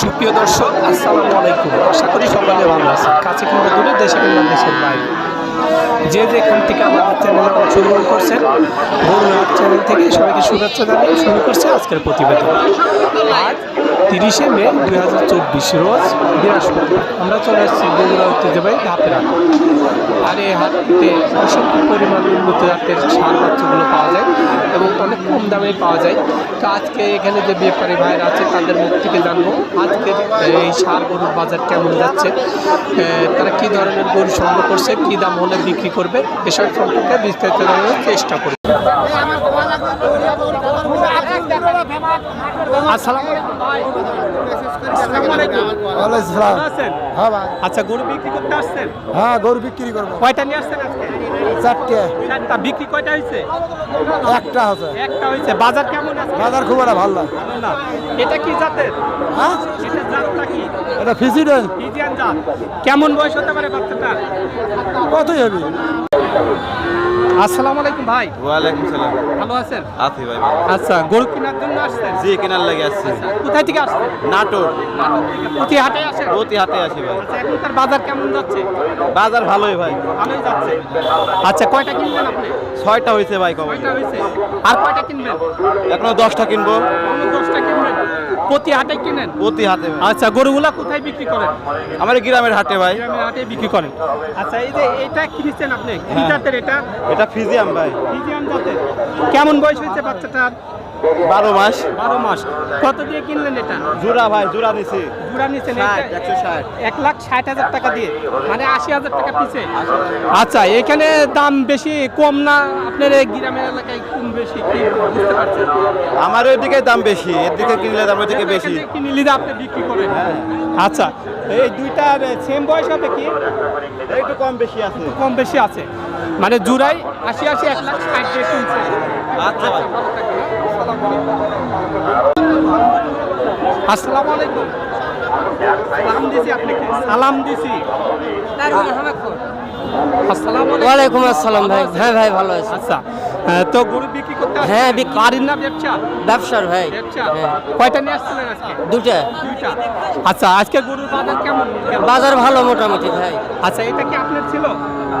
সুপ্রিয় দর্শক, আসসালামু আলাইকুম। আশা করি সকলে ভালো আছেন। কাছে কিংবা দূরে, দেশে কিংবা দেশের বাইরে। যে যেখান থেকে আমাদের চ্যানেলে অংশগ্রহণ করছেন বরুণার চ্যানেল থেকে সবাইকে শুভেচ্ছা জানিয়ে শুরু করছে আজকের প্রতিবেদন। আজ তিরিশে মে দুই হাজার চব্বিশ, রোজ বৃহস্পতিবার। আমরা চলে আসছি বগুড়া ঐতিহ্যবাহী ধাপের হাট। আর এই হাটটিতে অসংখ্য পরিমাণ উন্নত জাতের সার পাওয়া যায় এবং অনেক দামে পাওয়া যায়। তো আজকে এখানে যে ব্যাপারী ভাইরা আছে, তাদের মুখ থেকে জানব আজকের, এই সার গরুর বাজার কেমন যাচ্ছে তারা কি ধরনের গরু সংগ্রহ করছে, কি দাম হলে বিক্রি করবে এসব সম্পর্কে বিস্তারিত জানানোর চেষ্টা করি। আচ্ছা গরু বিক্রি করতে আসছেন? হ্যাঁ গরু বিক্রি করব কয়টা নিয়ে আসছেন আজকে? চারটে। চারটা বিক্রি কয়টা হয়েছে? একটা হয়েছে। বাজার কেমন আছে? বাজার খুব একটা ভালো ভালো না। এটা কি জাতের? হ্যাঁ? এটা জাতটা কি? এটা ফিজিডেন ফিজিয়ান জাত। কেমন বয়স হতে পারে বাচ্চাটা কতই হবে? আসসালামু আলাইকুম ভাই। ওয়ালাইকুম সালাম। ভালো আছেন? আছি ভাই। আচ্ছা গরু কেনার জন্য আসছেন? জি কেনার লাগে আসছি। কোথায় থেকে আসছেন? নাটোর। প্রতি হাটে আসেন? প্রতি হাতে আসি ভাই। আচ্ছা, এখন তার বাজার কেমন যাচ্ছে? বাজার ভালোই ভাই। ভালোই যাচ্ছে। আচ্ছা কয়টা কিনবেন আপনি? ছয়টা হয়েছে ভাই কবে কয়টা হয়েছে। আর কয়টা কিনবেন? এখনও দশটা কিনবো। দশটা কিনবেন? প্রতি হাটে কিনেন? প্রতি হাতে ভাই। আচ্ছা গরুগুলা কোথায় বিক্রি করেন? আমার এই গ্রামের হাটে ভাই। গ্রামের হাটে বিক্রি করেন। আচ্ছা এই যে এটা কিনেছেন আপনি? কি হ্যাঁ। জাতের এটা? এটা ফিজিয়াম ভাই। ফিজিয়ান জাতের। কেমন বয়স হয়েছে বাচ্চাটার? বারো মাস। বারো মাস। কত দিয়ে কিনলেন এটা? জোড়া ভাই জোড়া দিছি জোড়া নিচ্ছেন একশো ষাট। এক লাখ ষাট হাজার টাকা দিয়ে। মানে আশি হাজার টাকা পিছে আচ্ছা এখানে দাম বেশি কম না? আপনার এই গ্রামের এলাকায় কম বেশি কি বুঝতে পারছেন? আমার ওইদিকে দাম বেশি এর দিকে কিনলে দাম ওইদিকে বেশি। থেকে আপনি বিক্রি করেন। আচ্ছা এই দুইটার সেম বয়স হবে কি? একটু কম বেশি আছে। কম বেশি আছে। মানে জুড়াই আশি আশি এক লাখ ষাট দিয়ে কিনছে। আচ্ছা ভাই ভালো থাকবেন, হ্যাঁ? আসসালামু আলাইকুম। সালাম দিছি আপনাকে। সালাম দিছি। আসসালামু আলাইকুম। ওয়ালাইকুম আসসালাম ভাই। হ্যাঁ ভাই ভালো আছি। আচ্ছা তো গরু বিক্রি করতে হ্যাঁ, বিক্রি- না ব্যবসা? ব্যবসার ভাই। হ্যাঁ। কয়টা নিয়ে আসছিলেন আজকে? দুটা দুইটা। আচ্ছা আজকে গরুর বাজার কেমন? বাজার ভালো মোটামুটি ভাই। আচ্ছা এটা কি আপনার ছিল?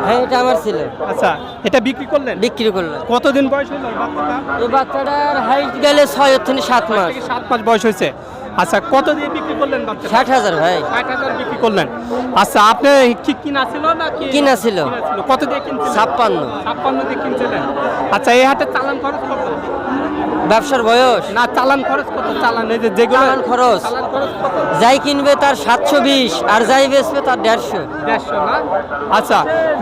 হ্যাঁ এটা আমার ছিল। আচ্ছা এটা বিক্রি করলেন? বিক্রি করলাম কতদিন বয়স হলো বাচ্চাটা? এই বাচ্চাটার হাইট গেলে ছয় থেকে সাত মাস। সাত মাস বয়স হয়েছে। আচ্ছা কত দিয়ে বিক্রি করলেন বাচ্চা ষাট হাজার ভাই। ষাট হাজার বিক্রি করলেন। আচ্ছা আপনি ঠিক কিনা ছিল না কি? কিনা ছিল। কত দিয়ে কিনছিলেন? ছাপ্পান্ন। ছাপ্পান্ন দিয়ে কিনছিলেন। আচ্ছা এই হাটে চালান খরচ কত? ব্যবসার বয়স? না চালান খরচ কত? চালান এই যে চালান খরচ। চালান খরচ কত? যাই কিনবে তার সাতশো বিশ আর যাই বেচবে তার দেড়শো। দেড়শো না? আচ্ছা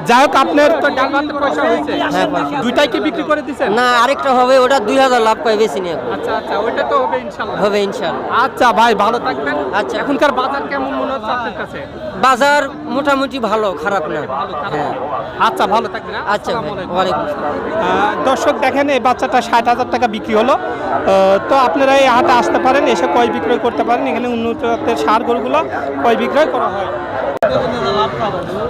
যাই হোক আপনার তো ডাল ভাতের পয়সা হয়েছে। হ্যাঁ, দুইটাই কি বিক্রি করে দিচ্ছেন না আরেকটা হবে ওটা দুই হাজার লাভ পাই বেশি নিয়ে আচ্ছা আচ্ছা ওইটা তো হবে ইনশাল্লাহ হবে ইনশাল্লাহ আচ্ছা ভাই ভালো থাকবেন। আচ্ছা। এখনকার বাজার কেমন মনে হচ্ছে আপনার কাছে? বাজার মোটামুটি ভালো খারাপ না। হ্যাঁ। আচ্ছা ভালো থাকবেন হ্যাঁ? আচ্ছা ভাই ওয়ালাইকুম আসসালাম। দর্শক দেখেন এই বাচ্চাটা ষাট হাজার টাকা বিক্রি হলো? তো আপনারা এই হাটে আসতে পারেন এসে কয় বিক্রয় করতে পারেন। এখানে উন্নত জাতের সার গরুগুলো কয় বিক্রয় করা হয়?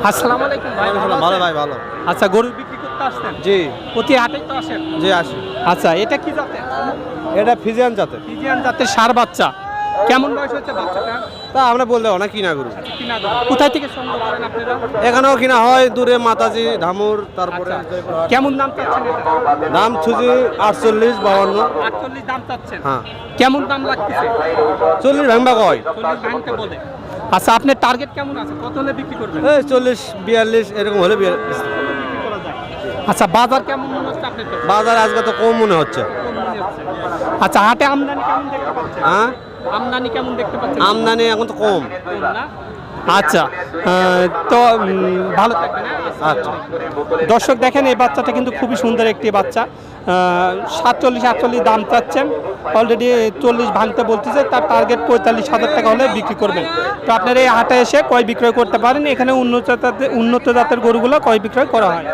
আসসালামু আলাইকুম ভাই ভালো ভালো ভাই ভালো। আচ্ছা গরু বিক্রি করতে আসছেন? জি। প্রতি হাটে তো আসেন? জি আসি। আচ্ছা এটা কি জাতের? এটা ফিজিয়ান জাতের। ফিজিয়ান জাতের সার বাচ্চা। কেমন বয়স হচ্ছে বাচ্চাটা? তা আমরা অনেক কিনা গরু। কিনা দাম। কোথায় থেকে সংগ্রহ করেন আপনারা? এখানেও কিনা হয় দূরে মাতাজি ধামুর তারপরে আচ্ছা। কেমন দাম চাচ্ছেন এটা? দাম ছুজি আটচল্লিশ বাউন্ন। আটচল্লিশ দাম চাচ্ছেন? হ্যাঁ। কেমন দাম লাগতেছে? চল্লিশ ভাঙবা কয়? চল্লিশ ভাঙতে বলে। আচ্ছা আপনার টার্গেট কেমন আছে? কত হলে বিক্রি করবেন? এই চল্লিশ বিয়াল্লিশ এরকম হলে বিয়া- বিক্রি করা যায়? আচ্ছা বাজার কেমন মনে হচ্ছে আপনার বাজার আজকে তো কম মনে হচ্ছে। কম মনে হচ্ছে। আচ্ছা হাটে আমদানি কেমন দেখতে পাচ্ছেন? হ্যাঁ? আমদানি কেমন দেখতে পাচ্ছেন? আমদানি এখন তো কম। আচ্ছা তো ভালো হ্যাঁ? আচ্ছা। দর্শক দেখেন এই বাচ্চাটা কিন্তু খুবই সুন্দর একটি বাচ্চা। সাতচল্লিশ আটচল্লিশ দাম চাচ্ছেন। অলরেডি চল্লিশ ভাঙতে বলতেছে তার টার্গেট পঁয়তাল্লিশ হাজার টাকা হলে বিক্রি করবেন। তো আপনারা এই হাটে এসে কয় বিক্রয় করতে পারেন? এখানে উন্নত জাতের উন্নত জাতের গরুগুলো কয় বিক্রয় করা হয়?